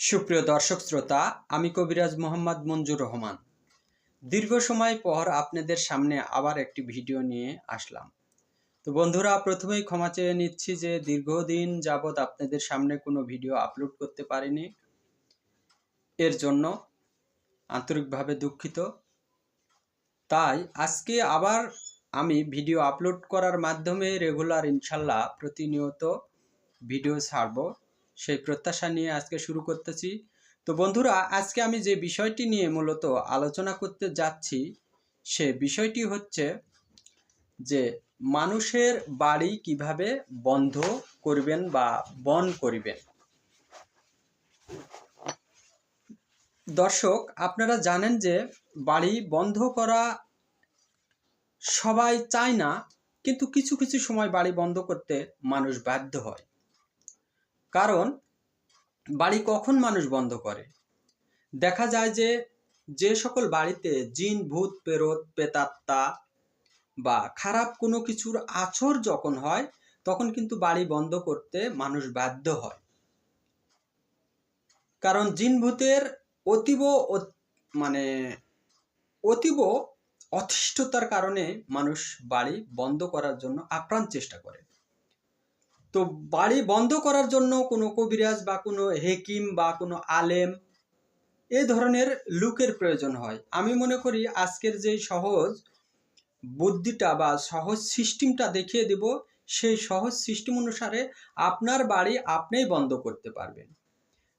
সুপ্রিয় দর্শক শ্রোতা, আমি কবিরাজ মোহাম্মদ মঞ্জুর রহমান। দীর্ঘ সময় পর আপনাদের সামনে আবার একটি ভিডিও নিয়ে আসলাম। তো বন্ধুরা, প্রথমেই ক্ষমা চেয়ে নিচ্ছি যে দীর্ঘদিন যাবৎ আপনাদের সামনে কোনো ভিডিও আপলোড করতে পারিনি। এর জন্য আন্তরিকভাবে দুঃখিত। তাই আজকে আবার আমি ভিডিও আপলোড করার মাধ্যমে রেগুলার ইনশাল্লাহ প্রতিনিয়ত ভিডিও ছাড়ব। সেই প্রত্যাশা নিয়ে আজকে শুরু করতেছি। তো বন্ধুরা, আজকে আমি যে বিষয়টি নিয়ে মূলত আলোচনা করতে যাচ্ছি, সে বিষয়টি হচ্ছে যে মানুষের বাড়ি কীভাবে বন্ধ করবেন বা বন করিবেন। দর্শক, আপনারা জানেন যে বাড়ি বন্ধ করা সবাই চায় না, কিন্তু কিছু কিছু সময় বাড়ি বন্ধ করতে মানুষ বাধ্য হয়। কারণ বাড়ি কখন মানুষ বন্ধ করে? দেখা যায় যে যে সকল বাড়িতে জিন, ভূত, পেরত, পেতাত্তা বা খারাপ কোনো কিছুর আছর যখন হয়, তখন কিন্তু বাড়ি বন্ধ করতে মানুষ বাধ্য হয়। কারণ জিন, ভূতের অতীব মানে অতীব অতিষ্ঠতার কারণে মানুষ বাড়ি বন্ধ করার জন্য আপ্রাণ চেষ্টা করে। তো বাড়ি বন্ধ করার জন্য কোনো কবিরাজ বা কোনো হেকিম বা কোনো আলেম এ ধরনের লুকের প্রয়োজন হয়। আমি মনে করি আজকের যে সহজ বুদ্ধিটা বা সহজ সিস্টেমটা দেখিয়ে দেব, সেই সহজ সিস্টেম অনুসারে আপনার বাড়ি আপনিই বন্ধ করতে পারবেন।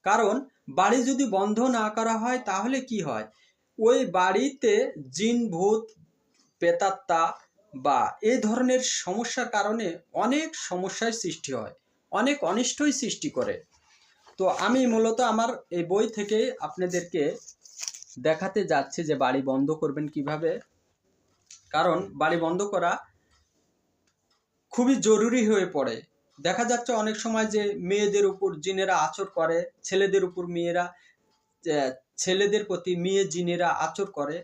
কারণ বাড়ি যদি বন্ধ না করা হয় তাহলে কি হয়? ওই বাড়িতে জিন, ভূত পেতাত্তা বা এই ধরনের সমস্যার কারণে অনেক সমস্যার সৃষ্টি হয়, অনেক অনিষ্টই সৃষ্টি করে। তো আমি মূলত আমার এই বই থেকে আপনাদেরকে দেখাতে যাচ্ছি যে বাড়ি বন্ধ করবেন কীভাবে। কারণ বাড়ি বন্ধ করা খুবই জরুরি হয়ে পড়ে। দেখা যাচ্ছে অনেক সময় যে মেয়েদের উপর জিনেরা আচর করে, ছেলেদের উপর মেয়েরা ছেলেদের প্রতি মেয়ে জিনেরা আচর করে।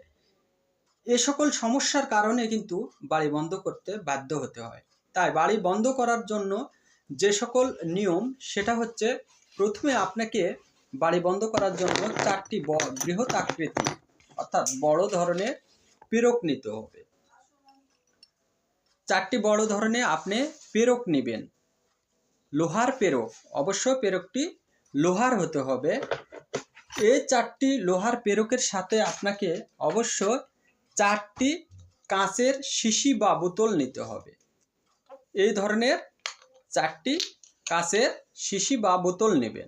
এ সকল সমস্যার কারণে কিন্তু বাড়ি বন্ধ করতে বাধ্য হতে হয়। তাই বাড়ি বন্ধ করার জন্য যে সকল নিয়ম, সেটা হচ্ছে প্রথমে আপনাকে বাড়ি বন্ধ করার জন্য চারটি বৃহৎ আকৃতি, অর্থাৎ বড় ধরনের পেরক নিতে হবে। চারটি বড় ধরনের আপনি পেরক নেবেন। লোহার পেরক অবশ্য পেরকটি লোহার হতে হবে। এই চারটি লোহার পেরকের সাথে আপনাকে অবশ্য চারটি কাঁচের শিশি বা বোতল নিতে হবে। এই ধরনের চারটি কাঁচের শিশি বা বোতল নেবেন।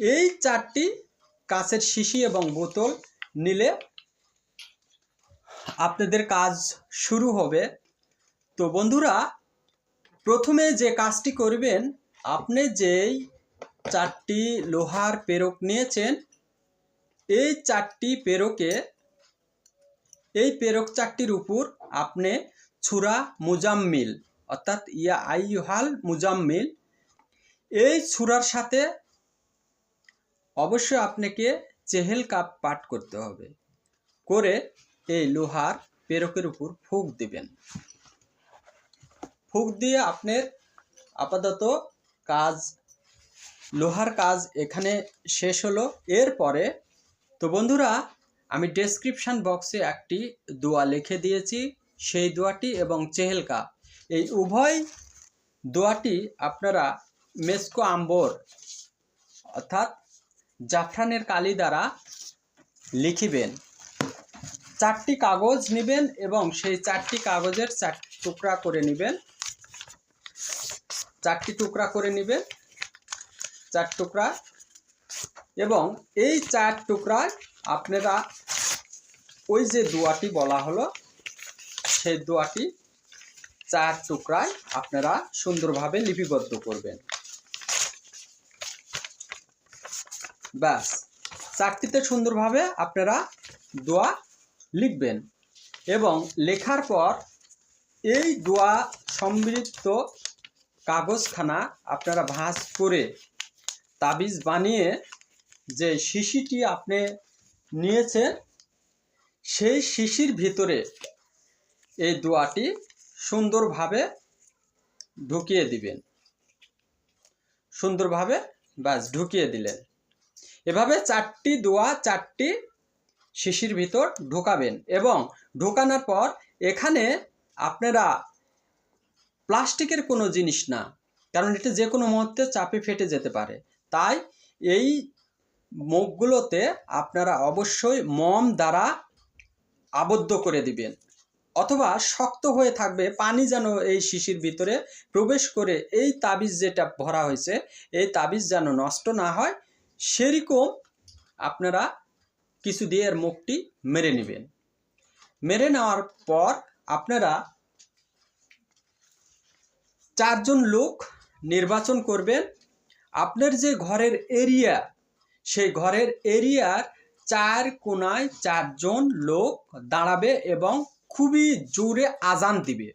এই চারটি কাঁচের শিশি এবং বোতল নিলে আপনাদের কাজ শুরু হবে। তো বন্ধুরা, প্রথমে যে কাজটি করবেন, আপনি যেই চারটি লোহার পেরক নিয়েছেন, এই চারটি পেরকে এই পেরক চারটির উপর আপনি ছুরা মুজাম্মিল, অর্থাৎ ইয়া আইহাল মুজাম্মিল। এই ছুরার সাথে অবশ্যই আপনাকে চেহেল কাপ পাঠ করতে হবে। করে এই লোহার পেরকের উপর ফুক দিবেন। ফুক দিয়ে আপনার আপাতত কাজ, লোহার কাজ এখানে শেষ হলো। এরপরে তো বন্ধুরা আমি ডেসক্রিপশন বক্সে একটি দোয়া লিখে দিয়েছি। সেই দোয়াটি এবং চেহেলকা। এই উভয় দোয়াটি আপনারা মেসকো আম্বর অর্থাৎ জাফরানের কালি দ্বারা লিখিবেন। চারটি কাগজ নেবেন এবং সেই চারটি কাগজের চার টুকরা করে নেবেন। চারটি টুকরা করে নেবেন। চার টুকরা। এবং এই চার টুকরায় আপনারা ওই যে দোয়াটি বলা হলো, সেই দোয়াটি চার টুকরায় আপনারা সুন্দরভাবে লিপিবদ্ধ করবেন। ব্যাস, চারটিতে সুন্দরভাবে আপনারা দোয়া লিখবেন এবং লেখার পর এই দোয়া সমৃদ্ধ কাগজখানা আপনারা ভাঁজ করে তাবিজ বানিয়ে যে শিশিটি আপনি নিয়েছেন সেই শিশির ভিতরে এই দোয়াটি সুন্দরভাবে ঢুকিয়ে দিবেন। সুন্দরভাবে, ব্যাস, ঢুকিয়ে দিলেন। এভাবে চারটি দোয়া, চারটি শিশির ভিতর ঢোকাবেন এবং ঢোকানোর পর এখানে আপনারা প্লাস্টিকের কোনো জিনিস না, কারণ এটা যে কোনো মুহূর্তে চাপে ফেটে যেতে পারে। তাই এই মুখগুলোতে আপনারা অবশ্যই মম দ্বারা আবদ্ধ করে দিবেন। অথবা শক্ত হয়ে থাকবে, পানি যেন এই শিশির ভিতরে প্রবেশ করে এই তাবিজ যেটা ভরা হয়েছে, এই তাবিজ যেন নষ্ট না হয়, সেরকম আপনারা কিছু দিয়ে এর মুখটি মেরে নেবেন। মেরে নেওয়ার পর আপনারা চারজন লোক নির্বাচন করবেন। আপনার যে ঘরের এরিয়া সেই ঘরের এরিয়ার চার কোনায় চারজন লোক দাঁড়াবে এবং খুবই জোরে আজান দিবে।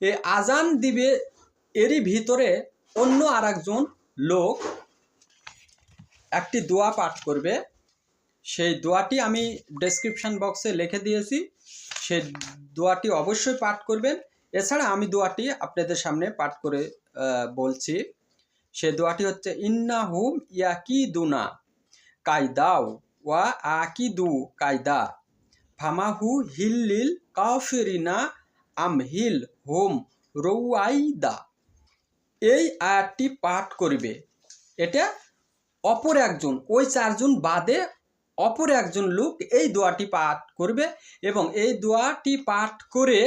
এই আজান দিবে এরই ভিতরে অন্য আরেকজন লোক একটি দোয়া পাঠ করবে। সেই দোয়াটি আমি ডেসক্রিপশন বক্সে লিখে দিয়েছি। সেই দোয়াটি অবশ্যই পাঠ করবেন। এছাড়া আমি দোয়াটি আপনাদের সামনে পাঠ করে বলছি। সে দোয়াটি হচ্ছে ইন্না হুম ইয়াকি দুনা কায়দাও, ওয়া আকিদু কায়দা। ফামাহু হিল্লিল কাফিরিনা আমহিল হোম রৌয়াইদা এই আয়াতটি পাঠ করিবে। এটা অপর একজন, ওই চারজন বাদে অপর একজন লোক এই দোয়াটি পাঠ করবে এবং এই দোয়াটি পাঠ করে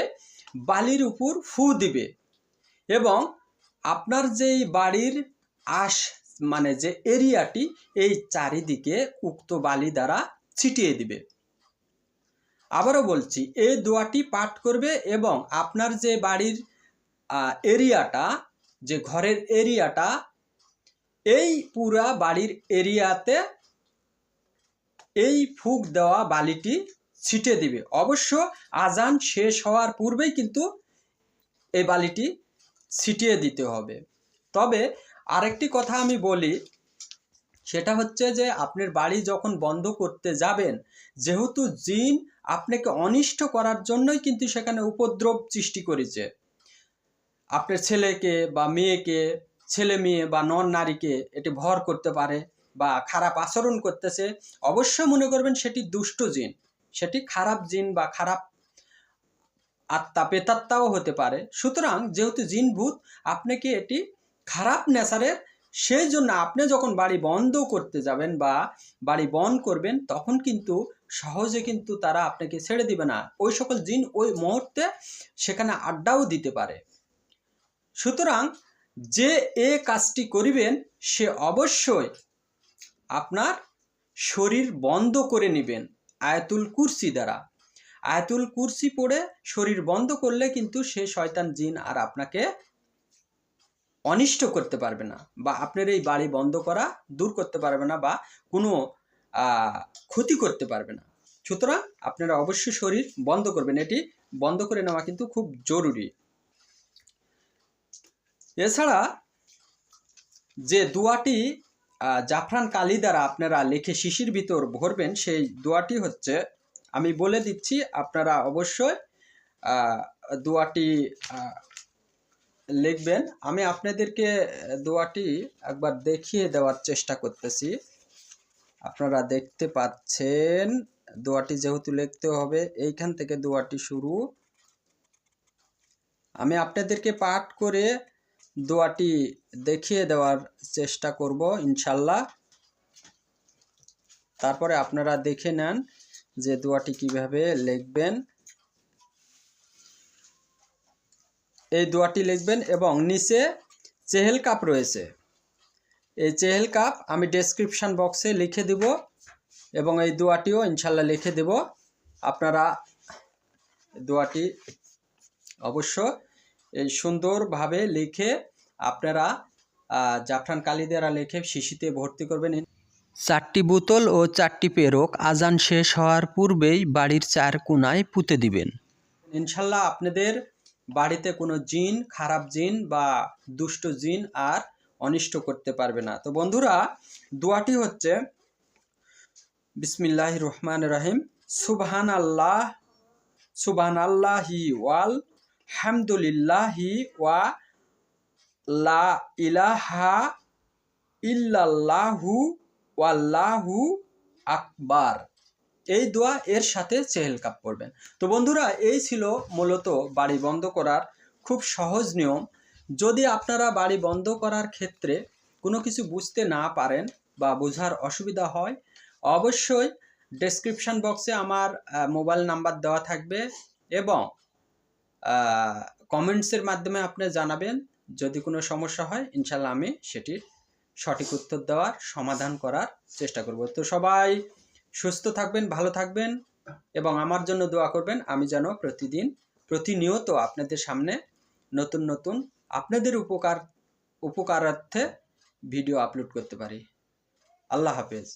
বালির উপর ফু দিবে এবং আপনার যেই বাড়ির আশ মানে যে এরিয়াটি এই চারিদিকে উক্ত বালি দ্বারা ছিটিয়ে দিবে। আবারও বলছি এই দোয়াটি পাঠ করবে এবং আপনার যে বাড়ির এরিয়াটা, যে ঘরের এরিয়াটা, এই পুরা বাড়ির এরিয়াতে এই ফুক দেওয়া বালিটি ছিটে দিবে। অবশ্য আজান শেষ হওয়ার পূর্বেই কিন্তু এই বালিটি ছিটিয়ে দিতে হবে। তবে আরেকটি কথা আমি বলি, সেটা হচ্ছে যে আপনার বাড়ি যখন বন্ধ করতে যাবেন, যেহেতু জিন আপনাকে অনিষ্ট করার জন্যই কিন্তু সেখানে উপদ্রব সৃষ্টি করেছে। আপনার ছেলেকে বা মেয়েকে, ছেলে মেয়ে বা নন নারীকে এটি ভর করতে পারে বা খারাপ আচরণ করতেছে, অবশ্যই মনে করবেন সেটি দুষ্ট জিন। সেটি খারাপ জিন বা খারাপ আত্মা পেতাত্মাও হতে পারে। সুতরাং যেহেতু জিন ভূত আপনাকে এটি খারাপ নেচারের সেই জন্য আপনি যখন বাড়ি বন্ধ করতে যাবেন বা বাড়ি বন্ধ করবেন, তখন কিন্তু সহজে কিন্তু তারা আপনাকে ছেড়ে দিবে না। ওই সকল জিন ওই মুহূর্তে সেখানে আড্ডাও দিতে পারে। সুতরাং যে এ কাজটি করিবেন, সে অবশ্যই আপনার শরীর বন্ধ করে নেবেন আয়াতুল কুরসি দ্বারা। আয়াতুল কুরসি পড়ে শরীর বন্ধ করলে কিন্তু সে শয়তান জিন আর আপনাকে অনিষ্ট করতে পারবে না বা আপনার এই বাড়ি বন্ধ করা দূর করতে পারবে না বা কোনো ক্ষতি করতে পারবে না। সুতরাং আপনারা অবশ্যই শরীর বন্ধ করবেন। এটি বন্ধ করে নেওয়া কিন্তু খুব জরুরি। এছাড়া যে দোয়াটি জাফরান কালি দ্বারা আপনারা লিখে শিশির ভিতর ভরবেন, সেই দোয়াটি হচ্ছে, আমি বলে দিচ্ছি, আপনারা অবশ্যই দোয়াটি লিখবেন। আমি আপনাদেরকে দোয়াটি একবার দেখিয়ে দেওয়ার চেষ্টা করতেছি। আপনারা দেখতে পাচ্ছেন, দোয়াটি যেহেতু লিখতে হবে, এইখান থেকে দোয়াটি শুরু। আমি আপনাদেরকে পাঠ করে দোয়াটি দেখিয়ে দেওয়ার চেষ্টা করব, ইনশাল্লাহ। তারপরে আপনারা দেখে নেন যে দোয়াটি কীভাবে লিখবেন। এই দোয়াটি লিখবেন এবং নিচে চেহেল কাপ রয়েছে। এই চেহেল কাপ আমি ডেসক্রিপশন বক্সে লিখে দিব এবং এই দোয়াটিও ইনশাল্লাহ লিখে দেব। আপনারা দোয়াটি অবশ্য এই সুন্দরভাবে লিখে আপনারা জাফরান কালি দ্বারা লিখে শিশিতে ভর্তি করবেন। চারটি বোতল ও চারটি পেরক আজান শেষ হওয়ার পূর্বেই বাড়ির চার কোনায় পুঁতে দিবেন। ইনশাল্লাহ আপনাদের বাড়িতে কোনো জিন, খারাপ জিন বা দুষ্ট জিন আর অনিষ্ট করতে পারবে না। তো বন্ধুরা, দোয়াটি হচ্ছে বিসমিল্লাহ রহমান রহিম সুবহান আল্লাহ সুবহান আল্লাহি ওয়াল হামদুলিল্লাহি ওয়া লা ইলাহা ইল্লাল্লাহু ওয়াল্লাহু আকবার। এই দোয়া এর সাথে চেহেল কাপ পড়বেন তো বন্ধুরা, এই ছিল মূলত বাড়ি বন্ধ করার খুব সহজ নিয়ম। যদি আপনারা বাড়ি বন্ধ করার ক্ষেত্রে কোনো কিছু বুঝতে না পারেন বা বোঝার অসুবিধা হয়, অবশ্যই ডেসক্রিপশন বক্সে আমার মোবাইল নাম্বার দেওয়া থাকবে এবং কমেন্টসের মাধ্যমে আপনি জানাবেন। যদি কোনো সমস্যা হয় ইনশাল্লাহ আমি সেটির সঠিক উত্তর দেওয়ার, সমাধান করার চেষ্টা করব। তো সবাই সুস্থ থাকবেন, ভালো থাকবেন এবং আমার জন্য দোয়া করবেন। আমি যেন প্রতিদিন, প্রতিনিয়ত আপনাদের সামনে নতুন নতুন আপনাদের উপকার, উপকারার্থে ভিডিও আপলোড করতে পারি। আল্লাহ হাফেজ।